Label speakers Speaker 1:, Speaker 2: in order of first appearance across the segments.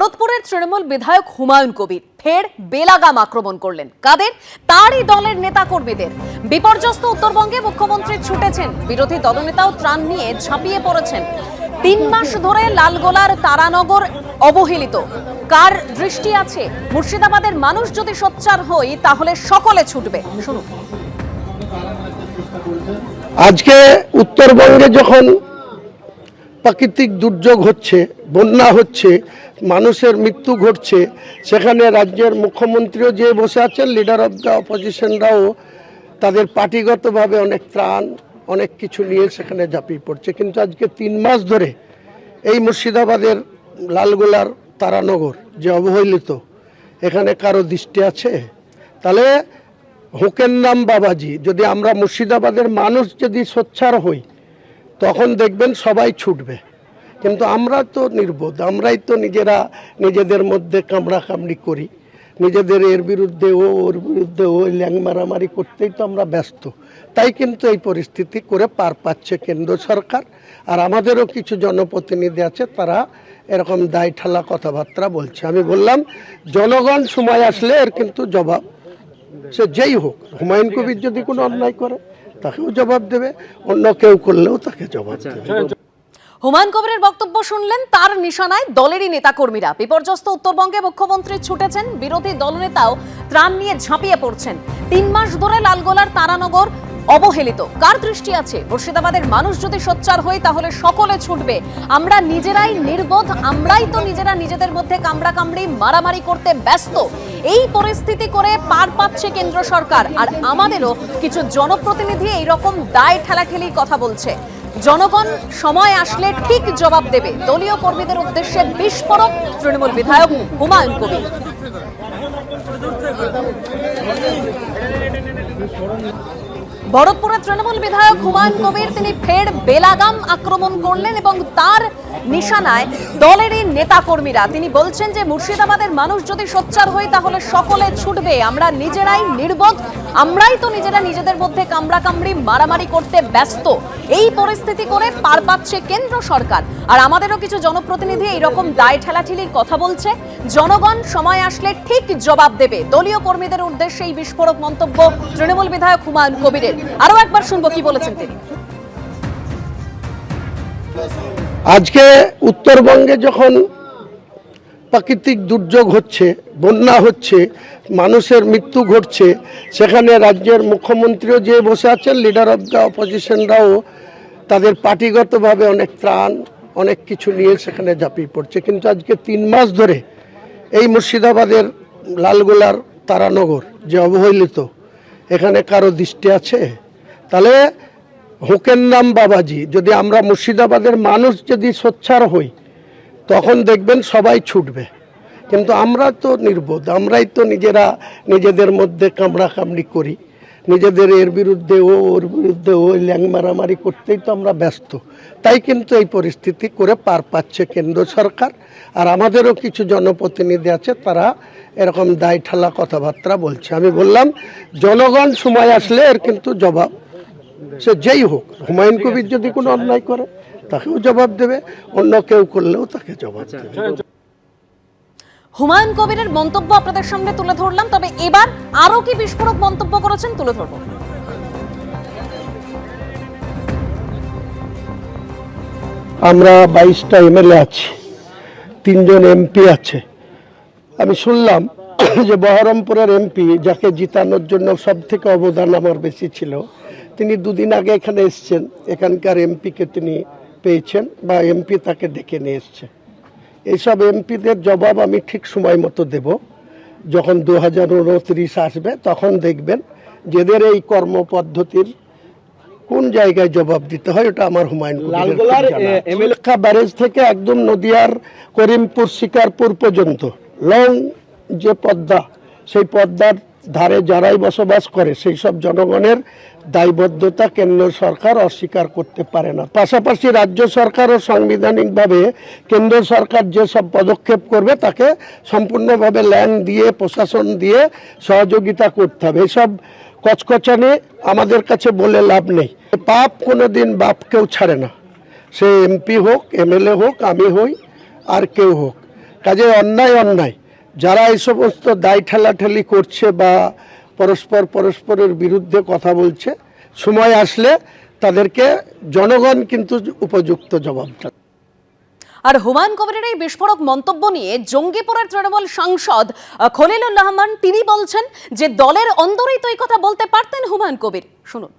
Speaker 1: ভরতপুরের তৃণমূল বিধায়ক হুমায়ুন কবির ফের বেলাগাম আক্রমণ করলেন। কাদের? তারই দলের নেতা কর্মীদের বিপর্যস্ত উত্তরবঙ্গে মুখ্যমন্ত্রী ছুটেছেন। বিরোধী দলনেতাও ত্রাণ নিয়ে ঝাঁপিয়ে পড়েছেন। তিন মাস ধরে লালগোলার তারানগর অবহেলিত। কার দৃষ্টি আছে? মুর্শিদাবাদের মানুষ যদি সোচ্চার হই, তাহলে সকলে ছুটবে। শুনুন।
Speaker 2: আজকে উত্তরবঙ্গে যখন প্রাকৃতিক দুর্যোগ হচ্ছে, বন্যা হচ্ছে, মানুষের মৃত্যু ঘটছে। সেখানে রাজ্যের মুখ্যমন্ত্রীও যে বসে আছেন লিডার অফ দ্য অপোজিশনরাও তাদের পার্টিগতভাবে অনেক ত্রাণ, অনেক কিছু নিয়ে সেখানে ঝাঁপিয়ে পড়ছে। কিন্তু আজকে তিন মাস ধরে এই মুর্শিদাবাদের লালগোলার তারানগর যে অবহেলিত, এখানে কারও দৃষ্টি আছে? তাহলে হোকের নাম বাবাজি, যদি আমরা মুর্শিদাবাদের মানুষ যদি সোচ্চার হই তখন দেখবেন সবাই ছুটবে। কিন্তু আমরা তো নির্বোধ, আমরাই তো নিজেরা নিজেদের মধ্যে কামড়া কামড়ি করি। নিজেদের এর বিরুদ্ধে ও ওর বিরুদ্ধে ও ল্যাং মারামারি করতেই তো আমরা ব্যস্ত। তাই কিন্তু এই পরিস্থিতি করে পার পাচ্ছে কেন্দ্র সরকার। আর আমাদেরও কিছু জনপ্রতিনিধি আছে, তারা এরকম দায় ঠালা কথাবার্তা বলছে। আমি বললাম, জনগণ সময় আসলে এর কিন্তু জবাব। সে যেই হোক, হুমায়ুন কবির যদি কোনো অন্যায় করে। তাকেও জবাব দেবে অন্য কেউ করলেও তাকে জবাব দেবে।
Speaker 1: হুমায়ুন কবিরের বক্তব্য শুনলেন তার নিশানায় দলেরই নেতাকর্মীরা। বিপর্যস্ত উত্তরবঙ্গে মুখ্যমন্ত্রী ছুটেছেন বিরোধী দলনেতাও ত্রাণ নিয়ে ঝাঁপিয়ে পড়ছেন। তিন মাস ধরে লালগোলার তারানগর অবহেলিত। কার দৃষ্টি আছে? মুর্শিদাবাদের মানুষ যদি সোচ্চার হই, তাহলে সকলে ছুটবে। আমরা নিজেরাই নির্বোধ, আমরাই তো নিজেরা নিজেদের মধ্যে কামড়া কামড়ি মারামারি করতে ব্যস্ত। এই পরিস্থিতি করে পার পাচ্ছে কেন্দ্র সরকার। আর আমাদেরও কিছু জনপ্রতিনিধি এই রকম দায় ঠেলাঠেলি কথা বলছে। জনগণ সময় আসলে ঠিক জবাব দেবে। দলীয় কর্মীদের উদ্দেশ্যে বিস্ফোরক, তৃণমূল বিধায়ক হুমায়ুন কবির। ভরতপুরের তৃণমূল বিধায়ক হুমায়ুন কবির, তিনি ফের বেলাগাম আক্রমণ করলেন এবং তার নিশানায় দলেরই নেতাকর্মীরা, তিনি বলছেন যে মুর্শিদাবাদের মানুষ যদি সোচ্চার হই তাহলে সকলে ছুটবে, আমরা নিজেরাই নির্বোধ, আমরাই তো নিজেরা নিজেদের মধ্যে কামড়া কামড়ি মারামারি করতে ব্যস্ত। এই পরিস্থিতি করে পার পাচ্ছে কেন্দ্র সরকার। আর আমাদেরও কিছু জনপ্রতিনিধি এই রকম দায় ঠেলাঠেলির কথা বলছে। জনগণ সময় আসলে ঠিক জবাব দেবে। দলীয় কর্মীদের উদ্দেশ্যে এই বিস্ফোরক মন্তব্য তৃণমূল বিধায়ক হুমায়ুন কবিরের। আরও একবার শুনব কি বলেছেন তিনি।
Speaker 2: আজকে উত্তরবঙ্গে যখন প্রাকৃতিক দুর্যোগ হচ্ছে, বন্যা হচ্ছে, মানুষের মৃত্যু ঘটছে, সেখানে রাজ্যের মুখ্যমন্ত্রীও যে বসে আছেন লিডার অফ দ্য অপোজিশনরাও তাদের পার্টিগতভাবে অনেক ত্রাণ, অনেক কিছু নিয়ে সেখানে ঝাঁপিয়ে পড়ছে। কিন্তু আজকে তিন মাস ধরে এই মুর্শিদাবাদের লালগোলার তারানগর যে অবহেলিত এখানে কারও দৃষ্টি আছে? তাহলে হোকের নাম বাবাজি, যদি আমরা মুর্শিদাবাদের মানুষ যদি সোচ্ছার হই, তখন দেখবেন সবাই ছুটবে। কিন্তু আমরা তো নির্বোধ, আমরাই তো নিজেরা নিজেদের মধ্যে কামড়া কামড়ি করি। নিজেদের এর বিরুদ্ধে ও ওর বিরুদ্ধে ও ল্যাং মারামারি করতেই তো আমরা ব্যস্ত। তাই কিন্তু এই পরিস্থিতি করে পার পাচ্ছে কেন্দ্র সরকার। আর আমাদেরও কিছু জনপ্রতিনিধি আছে, তারা এরকম দায় ঠালা কথাবার্তা বলছে। আমি বললাম, জনগণ সময় আসলে এর কিন্তু জবাব। সে যেই হোক, হুমায়ুন কবির যদি কোনো অন্যায় করে, তাকেও জবাব দেবে। অন্য কেউ করলেও তাকে জবাব দেবে।
Speaker 1: হুমায়ুন কবিরের মন্তব্য আপনাদের সামনে তুলে ধরলাম, তবে এবার আরও কি বিস্ফোরক মন্তব্য করেছেন তুলে ধরবো।
Speaker 2: আমরা বাইশটা এমএলএ আছি, তিনজন এমপি আছে। আমি শুনলাম যে বহরমপুরের এমপি যাকে জিতানোর জন্য সব থেকে অবদান আমার বেশি ছিল, তিনি দুদিন আগে এখানে এসছেন। এখানকার এমপিকে তিনি পেয়েছেন বা এমপি তাকে ডেকে নিয়ে এসছে এইসব এমপিদের জবাব আমি ঠিক সময় মতো দেব। যখন দু হাজার উনত্রিশ আসবে তখন দেখবেন যেদের এই কর্মপদ্ধতির কোন জায়গায় জবাব দিতে হয় ওটা আমার হুমায়ুন ব্যারেজ থেকে একদম নদিয়ার করিমপুর শিকারপুর পর্যন্ত। লং যে পদ্মা সেই পদ্মার ধারে যারাই বসবাস করে, সেই সব জনগণের দায়বদ্ধতা কেন্দ্র সরকার অস্বীকার করতে পারে না। পাশাপাশি রাজ্য সরকারও সাংবিধানিকভাবে কেন্দ্র সরকার যেসব পদক্ষেপ করবে, তাকে সম্পূর্ণভাবে ল্যান্ড দিয়ে, প্রশাসন দিয়ে সহযোগিতা করতে হবে। এসব কচকচানে আমাদের কাছে বলে লাভ নেই। পাপ কোনো দিন বাপ কেউ ছাড়ে না। সে এমপি হোক, এমএলএ হোক, আমি হই, আর কেউ হোক। কাজে অন্যায় অন্যায়। যারা এই সমস্ত দায় ঠেলাঠেলি করছে বা পরস্পর পরস্পরের বিরুদ্ধে কথা বলছে সময় আসলে তাদেরকে জনগণ কিন্তু উপযুক্ত জবাবটা
Speaker 1: আর হুমায়ুন কবিরের এই বিস্ফোরক মন্তব্য নিয়ে জঙ্গিপুরের তৃণমূল সাংসদ খলিলুর রহমান তিনি বলছেন যে দলের অন্দরেই তো এই কথা বলতে পারতেন হুমায়ুন কবির। শুনুন।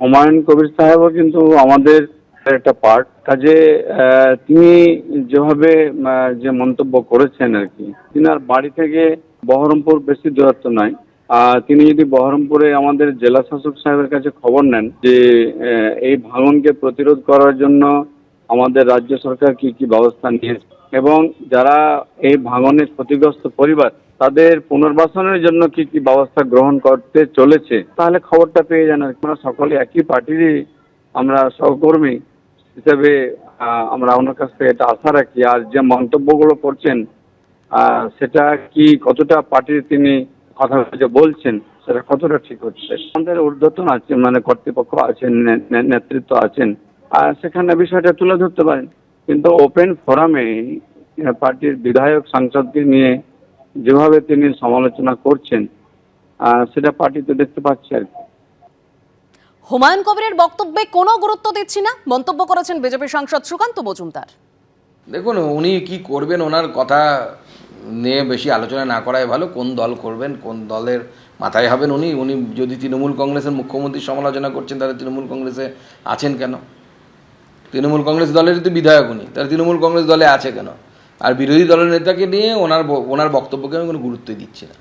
Speaker 3: হুমায়ুন কবির সাহেবও কিন্তু আমাদের একটা পার্ট কাজে তিনি যেভাবে যে মন্তব্য করেছেন আর কি তিনার বাড়ি থেকে বহরমপুর বেশি দূরত্ব নয় তিনি যদি বহরমপুরে আমাদের জেলা শাসক সাহেবের কাছে খবর নেন যে এই ভাঙনকে প্রতিরোধ করার জন্য আমাদের রাজ্য সরকার কি কি ব্যবস্থা নিয়েছে, এবং যারা এই ভাঙনের ক্ষতিগ্রস্ত পরিবার, তাদের পুনর্বাসনের জন্য কি কি ব্যবস্থা গ্রহণ করতে চলেছে, তাহলে খবরটা পেয়ে যান আর। আমরা সকলে একই পার্টিরই আমরা সহকর্মী। হিসেবে আমরা ওনার কাছ থেকে এটা আশা রাখি। আর যে মন্তব্যগুলো করছেন সেটা কি কতটা পার্টির তিনি কথা যে বলছেন, সেটা কতটা ঠিক হচ্ছে? আমাদের ঊর্ধ্বতন আছে মানে কর্তৃপক্ষ আছেন নেতৃত্ব আছেন। আর সেখানে বিষয়টা তুলে ধরতে পারেন। কিন্তু ওপেন ফোরামে পার্টির বিধায়ক, সাংসদকে নিয়ে যেভাবে তিনি সমালোচনা করছেন সেটা পার্টিতে দেখতে পাচ্ছি আর কি।
Speaker 1: হুমায়ুন কবিরের বক্তব্যে কোনো গুরুত্ব দিচ্ছি না। মন্তব্য করেছেন বিজেপি সাংসদ সুকান্ত মজুমদার।
Speaker 4: দেখুন, উনি কি করবেন, ওনার কথা নিয়ে বেশি আলোচনা না করাই ভালো। কোন দল করবেন, কোন দলের মাথায় হবেন উনি? উনি যদি তৃণমূল কংগ্রেসের মুখ্যমন্ত্রী সমালোচনা করছেন, তাহলে তৃণমূল কংগ্রেসে আছেন কেন? তৃণমূল কংগ্রেস দলের তো বিধায়ক উনি, তাহলে তৃণমূল কংগ্রেস দলে আছে কেন? আর বিরোধী দলের নেতাকে নিয়ে ওনার ওনার বক্তব্যকে আমি কোনো গুরুত্বই দিচ্ছি না।